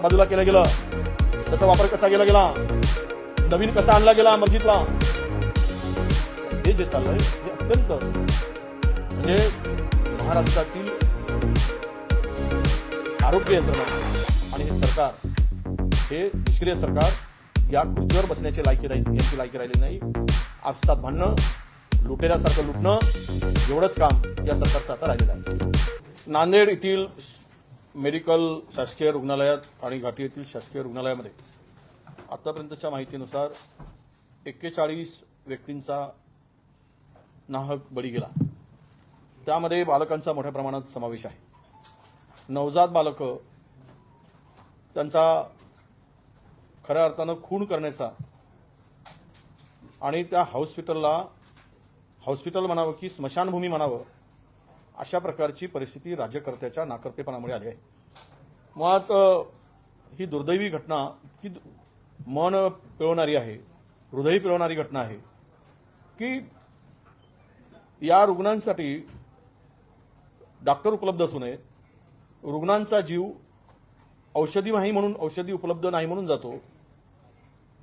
बाजूला केलं गेलं. त्याचा वापर कसा केला गेला? नवीन कसा आणला गेला मस्जिदला? हे जे चाललंय हे अत्यंत म्हणजे महाराष्ट्रातील आरोग्य यंत्रणा आणि हे सरकार हे निष्क्रिय सरकार या खुर्चीवर बसण्याची लायकी राहील यांची लायकी राहिली नाही. आपसात भांडणं लुटेऱ्यासारखं लुटणं एवढंच काम या सरकारचं आता राहिलेलं आहे. नांदेड येथील मेडिकल शासकीय रुग्णालयात आणि घाटी येथील शासकीय रुग्णालयामध्ये. आतापर्यंतच्या माहितीनुसार एक्केचाळीस व्यक्तींचा नाहक बळी गेला. त्यामध्ये बालकांचा मोठ्या प्रमाणात समावेश आहे. नवजात बालकं त्यांचा खऱ्या अर्थानं खून करण्याचा आणि त्या हॉस्पिटलला हॉस्पिटल म्हणावं की स्मशानभूमी म्हणावं अशा प्रकारची परिस्थिती राज्यकर्त्याच्या नाकर्तेपणामुळे आली आहे. मुळात ही दुर्दैवी घटना की मन पिळवणारी आहे हृदय पिळवणारी घटना आहे की या रुग्णांसाठी डॉक्टर उपलब्ध असू नये रुग्णांचा जीव औषधी नाही म्हणून औषधी उपलब्ध नाही म्हणून जातो.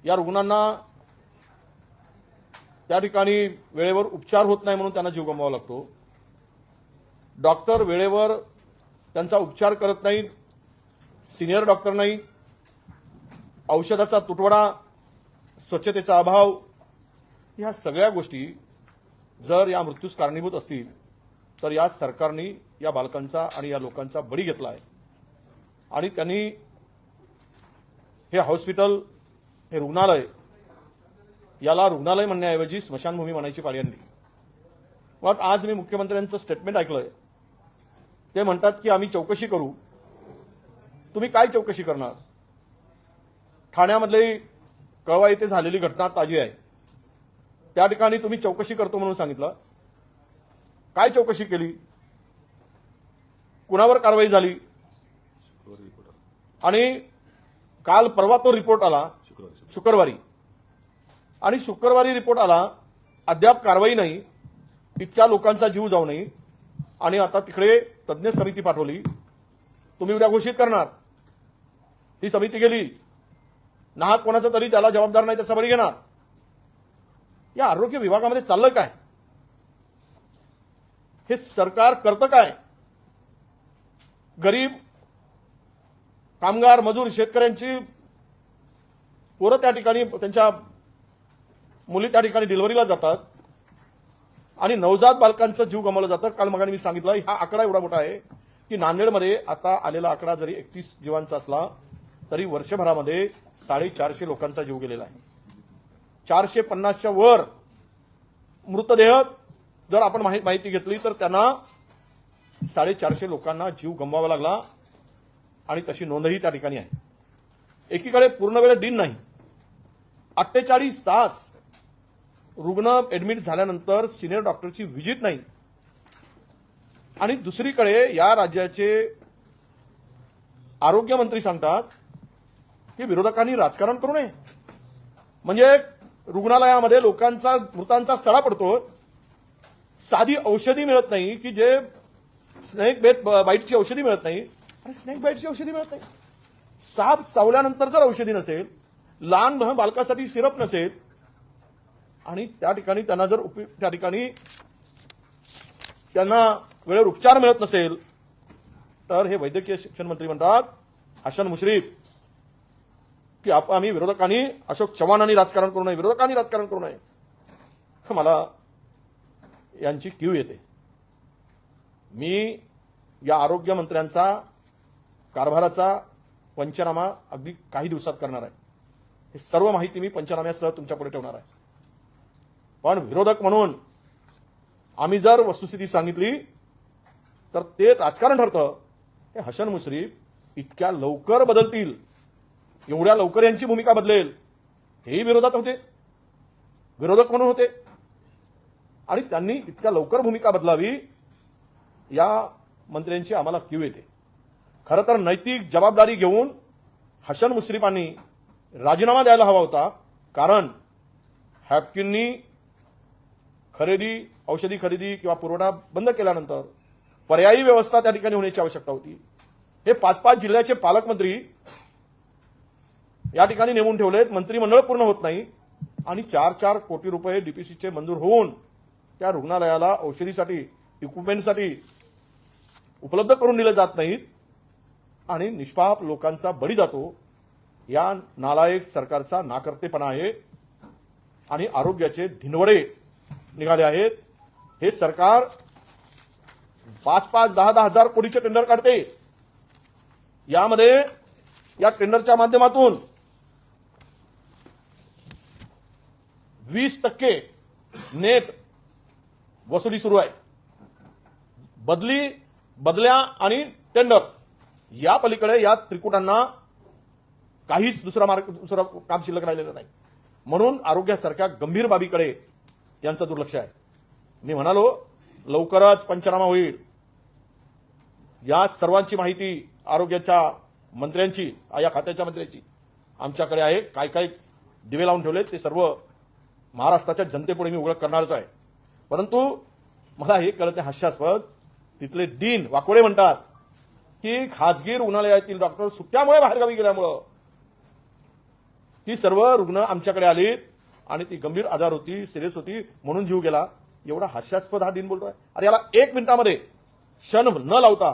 या रुग्णांना त्या ठिकाणी वेळेवर उपचार होत नाही म्हणून त्यांना जीव गमवावा लागतो. डॉक्टर वेळेवर त्यांचा उपचार करत नाहीत सिनियर डॉक्टर नाही. औषधाचा तुटवडा स्वच्छतेचा अभाव ह्या सगळ्या गोष्टी जर या मृत्यूस कारणीभूत असतील तर या सरकारने या बालकांचा आणि या लोकांचा बळी घेतला आहे आणि त्यांनी हे हॉस्पिटल हे रुग्णालय याला रुग्णालय म्हणण्याऐवजी स्मशानभूमी म्हणायची पाळी आणली. मुळात आज मी मुख्यमंत्र्यांचं स्टेटमेंट ऐकलंय. ते म्हणतात की आम्ही चौकशी करू. तुम्ही काय चौकशी करणार? ठाण्यामधली कळवा येथे झालेली घटना ताजी आहे. त्या ठिकाणी तुम्ही चौकशी करतो म्हणून सांगितलं. काय चौकशी केली? कुणावर कारवाई झाली? आणि काल परवा तो रिपोर्ट आला शुक्रवारी. आणि शुक्रवारी रिपोर्ट आला अद्याप कारवाई नाही. इतक्या लोकांचा जीव जाऊ नये. आणि आता तिकडे तज्ज्ञ समिती पाठवली. तुम्ही उद्या घोषित करणार. ही समिती गेली. नाहक कोणाचा तरी त्याला जबाबदार नाही त्याचा बळी घेणार. या आरोग्य विभागामध्ये चाललं काय? हे सरकार करतं काय? गरीब कामगार मजूर शेतकऱ्यांची पोरं त्या ठिकाणी त्यांच्या मुली त्या ठिकाणी डिलिव्हरीला जातात. आणि नवजात बालकांचं जीव गमावला जातं. काल मगाने मी सांगितलं हा आकडा एवढा मोठा आहे की नांदेडमध्ये आता आलेला आकडा जरी एकतीस जीवांचा असला तरी वर्षभरामध्ये साडेचारशे लोकांचा जीव गेलेला आहे. चारशे पन्नासच्या वर मृतदेह जर आपण माहि- माहिती घेतली तर त्यांना साडेचारशे लोकांना जीव गमवावा लागला आणि तशी नोंदही त्या ठिकाणी आहे. एकीकडे पूर्ण वेळ दिन नाही अठ्ठेचाळीस तास रुग्ण ऍडमिट झाल्यानंतर सिनियर डॉक्टरची व्हिजिट नाही. आणि दुसरीकडे या राज्याचे आरोग्यमंत्री सांगतात की विरोधकांनी राजकारण करू नये. म्हणजे रुग्णालयामध्ये लोकांचा मृतांचा सडा पडतो. साधी औषधी मिळत नाही की जे स्नेक बेट बाईटची औषधी मिळत नाही. आणि स्नेक बाईटची औषधी मिळत नाही. साप चावल्यानंतर जर औषधी नसेल लहान लहान बालकासाठी सिरप नसेल आणि त्या ठिकाणी त्यांना जर उप त्या ठिकाणी त्यांना वेळेवर उपचार मिळत नसेल तर हे वैद्यकीय शिक्षण मंत्री म्हणतात हसन मुश्रीफ की आप आम्ही विरोधकांनी अशोक चव्हाणांनी राजकारण करू नये विरोधकांनी राजकारण करू नये. मला यांची क्यू येते. मी या आरोग्य मंत्र्यांचा कारभाराचा पंचनामा अगदी काही दिवसात करणार आहे. हे सर्व माहिती मी पंचनाम्यासह तुमच्यापुढे ठेवणार आहे. पण विरोधक म्हणून आम्ही जर वस्तुस्थिती सांगितली तर ते राजकारण ठरतं. हे हसन मुश्रीफ इतक्या लवकर बदलतील. एवढ्या लवकर यांची भूमिका बदलेल. हेही विरोधात होते. विरोधक म्हणून होते. आणि त्यांनी इतक्या लवकर भूमिका बदलावी या मंत्र्यांची आम्हाला क्यू येते. खरं तर नैतिक जबाबदारी घेऊन हसन मुश्रीफांनी राजीनामा द्यायला हवा होता. कारण हॅपकिननी खरेदी औषधी खरेदी किंवा पुरवठा बंद केल्यानंतर पर्यायी व्यवस्था त्या ठिकाणी होण्याची आवश्यकता होती. हे पाच पाच जिल्ह्याचे पालकमंत्री या ठिकाणी नेमून ठेवलेत. मंत्रिमंडळ पूर्ण होत नाही आणि चार चार कोटी रुपये डीपीसीचे मंजूर होऊन त्या रुग्णालयाला औषधीसाठी इक्विपमेंटसाठी उपलब्ध करून दिले जात नाहीत आणि निष्पाप लोकांचा बळी जातो. या नालायक सरकारचा नाकर्तेपणा आहे आणि आरोग्याचे धिनवडे निघाले आहेत. हे सरकार पाच पाच दहा दहा हजार कोटीचे टेंडर काढते. यामध्ये या टेंडरच्या माध्यमातून वीस टक्के नेट वसुली सुरू आहे. बदली बदल्या आणि टेंडर या पलीकडे या त्रिकुटांना काहीच दुसरा मार्ग दुसरं काम शिल्लक राहिलेलं नाही. म्हणून आरोग्यासारख्या गंभीर बाबीकडे यांचं दुर्लक्ष आहे. मी म्हणालो लवकरच पंचनामा होईल. या सर्वांची माहिती आरोग्याच्या मंत्र्यांची या खात्याच्या मंत्र्यांची. आमच्याकडे आहे काय काय दिवे लावून ठेवलेत ते सर्व महाराष्ट्राच्या जनतेपुढे मी उघड करणारच आहे. परंतु मला हे कळत हास्यास्पद. तिथले डीन वाकोडे म्हणतात की खाजगी रुग्णालयातील डॉक्टर सुट्ट्यामुळे बाहेरगावी गेल्यामुळं ती सर्व रुग्ण आमच्याकडे आलीत. आणि ती गंभीर आजार होती सिरियस होती म्हणून जीव गेला. एवढा हास्यास्पद हा डीन बोलतोय. अरे याला एक मिनिटामध्ये क्षण न लावता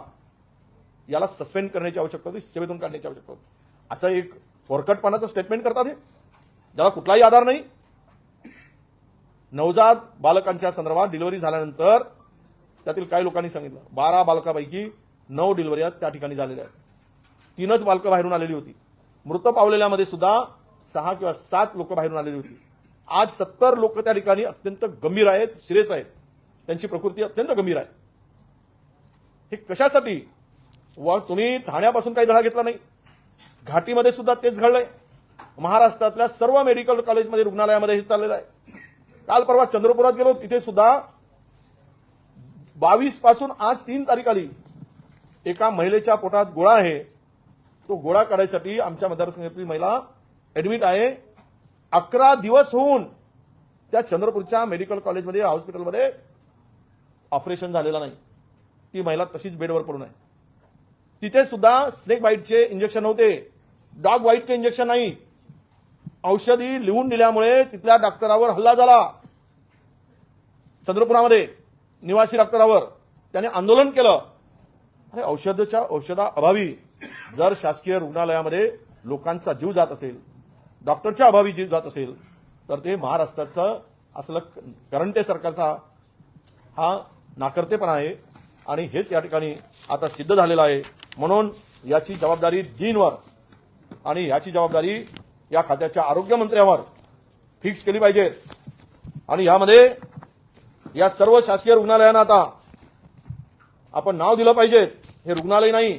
याला सस्पेंड करण्याची आवश्यकता होती सेवेतून काढण्याची आवश्यकता होती. असं एक फोरकटपणाचं स्टेटमेंट करतात हे. ज्याला कुठलाही आधार नाही. नवजात बालकांच्या संदर्भात डिलिव्हरी झाल्यानंतर त्यातील काही लोकांनी सांगितलं बारा बालकापैकी नऊ डिलिव्हऱ्या त्या ठिकाणी झालेल्या आहेत. तीनच बालकं बाहेरून आलेली होती. मृत पावलेल्यामध्ये सुद्धा सहा किंवा सात लोक बाहेरून आलेली होती. आज सत्तर लोक त्या ठिकाणी अत्यंत गंभीर आहेत सिरियस आहेत. त्यांची प्रकृती अत्यंत गंभीर आहे. हे कशासाठी? व तुम्ही ठाण्यापासून काही धडा घेतला नाही. घाटीमध्ये सुद्धा तेच घडलंय. महाराष्ट्रातल्या सर्व मेडिकल कॉलेजमध्ये रुग्णालयामध्ये हे चाललेलं आहे. काल परवा चंद्रपुरात गेलो तिथे सुद्धा बावीसपासून आज तीन तारीख आली. एका महिलेच्या पोटात गोळा आहे. तो गोळा काढायसाठी आमच्या मतदारसंघातली महिला ऍडमिट आहे. अकरा दिवस होऊन त्या चंद्रपूरच्या मेडिकल कॉलेजमध्ये हॉस्पिटलमध्ये ऑपरेशन झालेलं नाही. ती महिला तशीच बेडवर पडून आहे. तिथे सुद्धा स्नेक बाईटचे इंजेक्शन होते डॉग बाईटचे इंजेक्शन नाही. औषधी लिहून दिल्यामुळे तिथल्या डॉक्टरावर हल्ला झाला. चंद्रपुरामध्ये निवासी डॉक्टरावर त्याने आंदोलन केलं. अरे औषधाच्या औषधा अभावी जर शासकीय रुग्णालयामध्ये लोकांचा जीव जात असेल डॉक्टरच्या अभावी जीव जात असेल तर ते महाराष्ट्राचं असलं करंटे सरकारचा हा नाकर्तेपणा आहे. आणि हेच या ठिकाणी आता सिद्ध झालेलं आहे. म्हणून याची जबाबदारी डीनवर आणि याची जबाबदारी या खात्याच्या आरोग्यमंत्र्यावर फिक्स केली पाहिजे. आणि यामध्ये या सर्व शासकीय रुग्णालयांना आता आपण नाव दिलं पाहिजे. हे रुग्णालय नाही.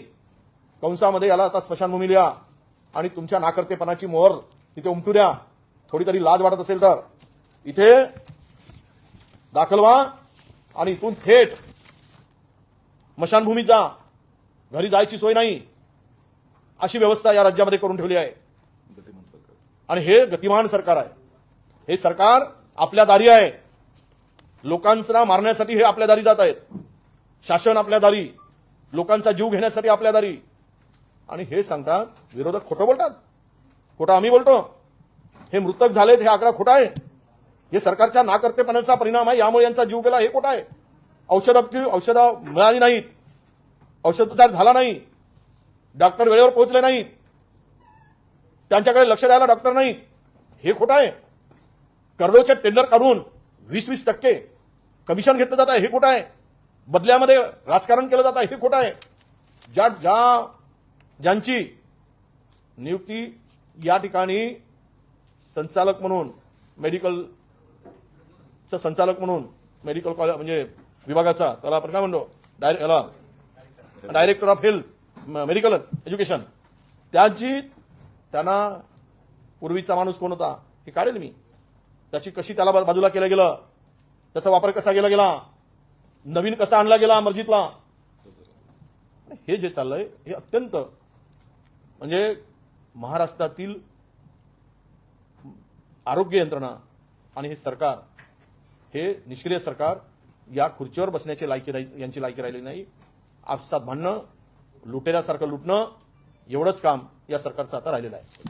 कंसामध्ये याला आता स्मशानभूमी लिहा आणि तुमच्या नाकर्तेपणाची मोहर तिथे उमटू द्या. थोडी तरी लाज वाटत असेल तर. इथे दाखल व्हा आणि इथून थेट मशानभूमीत जा. घरी जायची सोय नाही. अशी व्यवस्था या राज्यामध्ये करून ठेवली आहे. आणि हे गतिमान सरकार आहे. हे सरकार आपल्या दारी आहे. लोकांना मारण्यासाठी हे आपल्या दारी जात आहेत. शासन आपल्या दारी. लोकांचा जीव घेण्यासाठी आपल्या दारी. आणि हे सांगतात विरोधक खोटं बोलतात. खोटा आम्ही बोलतो. हे मृतक झालेत हे आकडा खोटा आहे. हे सरकारच्या नाकर्तेपणाचा परिणाम आहे यामुळे यांचा जीव गेला हे खोटा आहे. औषधाची औषधं मिळाली नाहीत. औषधोपचार झाला नाही. डॉक्टर वेळेवर पोहोचले नाहीत. त्यांच्याकडे लक्ष द्यायला डॉक्टर नाहीत. हे खोटं आहे. कर्जोचे टेंडर काढून वीस वीस टक्के कमिशन घेतलं जात आहे हे खोटं आहे. बदल्यामध्ये राजकारण केलं जात आहे हे खोटं आहे. ज्या ज्या ज्यांची नियुक्ती या ठिकाणी संचालक म्हणून मेडिकलचं संचालक म्हणून मेडिकल कॉलेज म्हणजे विभागाचा त्याला आपण काय म्हणतो? डायरेक्ट याला director of health medical education त्यांची त्यांना पूर्वीचा माणूस कोण होता? हे काढेल मी. त्याची कशी त्याला बाजूला केलं गेलं? त्याचा वापर कसा केला गेला? नवीन कसा आणला गेला मर्जीतला? हे जे चाललंय हे अत्यंत म्हणजे महाराष्ट्रातील आरोग्य यंत्रणा आणि हे सरकार हे निष्क्रिय सरकार या खुर्चीवर बसण्याची लायकी राही- यांची लायकी राहिली नाही. आपसात भांडणं लुटेऱ्यासारखं लुटणं एवढंच काम या सरकारचं आता राहिलेलं आहे.